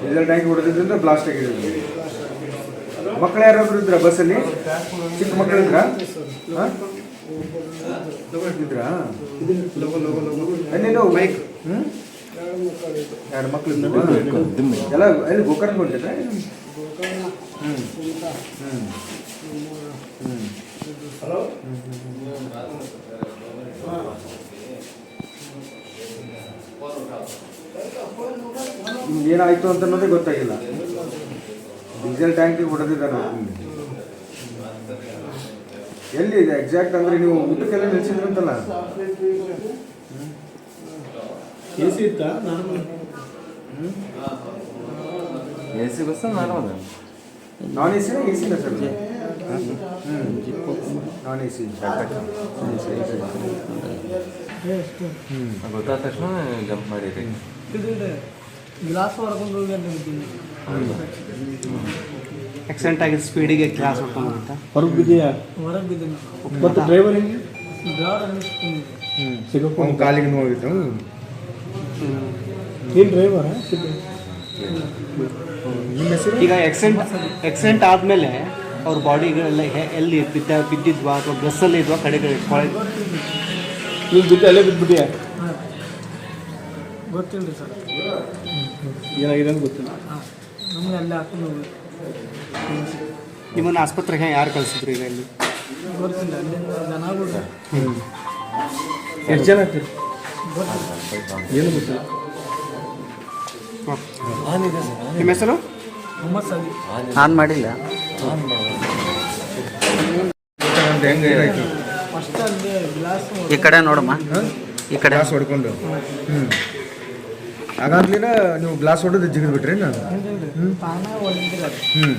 Diesel tank ಹೊಡೆದಿದ್ದರಿಂದ blast ಆಗಿದೆ ಮಕ್ಕಳು ಯಾರಾದ್ರು ಇದ್ರ ಬಸ್ಸಲ್ಲಿ ಚಿಕ್ಕ ಮಕ್ಕಳು ಇದ್ರ? ಇದ್ರಾ? ನೀನು ಬೈಕ್ ಹ್ಞೂ ಎರಡು ಮಕ್ಕಳು? ಎಲ್ಲ ಎಲ್ಲಿ ಗೋಕರ್ಣ ಹೊಂಟಿದ್ರಾ ಹ್ಞೂ ಹ್ಞೂ ಏನಾಯ್ತು ಅಂತ ಅನ್ನೋದೇ ಗೊತ್ತಾಗಿಲ್ಲ. ಡೀಸೆಲ್ ಟ್ಯಾಂಕಿಗೆ ಹೊಡೆದಿದ್ದಾರೆ ನಿಮ್ಗೆ. ಎಲ್ಲಿ ಇದೆ ಎಕ್ಸಾಕ್ಟ್ ಅಂದ್ರೆ ನೀವು ಊಟಕ್ಕೆಲ್ಲ ನಿಲ್ಸಿದ್ರಂತಲ್ಲ? ಎ ಸಿ ಇತ್ತಾ? Normal? A C bus normal? Non A C A C sir non A C ಗೊತ್ತಾದ ತಕ್ಷಣ ಜಂಪ್ ಮಾಡಿರಿ. ಗ್ಲಾಸ್ ಹೊಡ್ಕೊಂಡು ಆಕ್ಸಿಡೆಂಟ್ ಆಗಿದ್ದ ಸ್ಪೀಡಿಗೆ ಗ್ಲಾಸ್ ಹೊಡ್ಕೊಂಡು ಅಂತ ಹೊರಗೆ ಬಿದ್ದೀಯಾ? ಹೊರಗೆ ಬಿದ್ದೀನಿ ಮತ್ತು ಡ್ರೈವರ್ ಹೆಂಗೆ? ಡ್ರೈವರ್ ಅವ್ನ ಸಿಗಪ್ಪ ಕಾಲಿಗೆ ನೋವಾಗಿತ್ತು ಏನು ಡ್ರೈವರ್ ನಿಮ್ಮ ಹೆಸರು? ಈಗ ಆಕ್ಸಿಡೆಂಟ್ ಆಕ್ಸಿಡೆಂಟ್ ಆದಮೇಲೆ ಅವ್ರ ಬಾಡಿಗಳೆಲ್ಲ ಎಲ್ಲಿ ಬಿದ್ದ ಬಿದ್ದಿದ್ವಾ ಅಥವಾ ಬಸ್ಸಲ್ಲಿ ಇದ್ವಾ ಕಡೆ ಕಡೆ ಕೊಳೆ ನೀನು ಬಿದ್ದು ಅಲ್ಲೇ ಬಿದ್ದುಬಿಟ್ಟಿಯಾ? ಗೊತ್ತಿಲ್ಲ ರೀ ಸರ್. ಏನಾಗಿದೆ ಅಂತ ಗೊತ್ತಿಲ್ಲ. ನಮ್ಗೆ ಅಲ್ಲಿ ಹಾಕೊಂಡು ಹೋಗಿ ನಿಮ್ಮನ್ನು ಆಸ್ಪತ್ರೆಗೆ ಯಾರು ಕಳಿಸಿದ್ರು ಈಗ ಇಲ್ಲಿ ಗೊತ್ತಿಲ್ಲ ಅಲ್ಲಿಂದ ಜನಗಳು ಎಷ್ಟು ಜನ ಆಗ್ತೀರಿ ಏನು ಗೊತ್ತಿಲ್ಲ. ನಿಮ್ಮ ಹೆಸರು? ಮೊಹಮ್ಮದ್ ಸದಿ ಆನ್ ಮಾಡಿಲ್ಲ. ಅಂತ ಹೆಂಗೆ ಏನಾಯ್ತು ಫಸ್ಟ್ ಅಲ್ಲಿ ಗ್ಲಾಸ್ ಈ ಕಡೆ ನೋಡಮ್ಮ. ಈ ಕಡೆ. ಗ್ಲಾಸ್ ಹೊಡ್ಕೊಂಡು. ಹ್ಞೂ ಹಾಗಾಗ್ಲಿನ ನೀವು ಗ್ಲಾಸ್ ಹೊಡೆದು ಜಿಗಿದ್ಬಿಟ್ರಿ ನಾನು ಹ್ಞೂ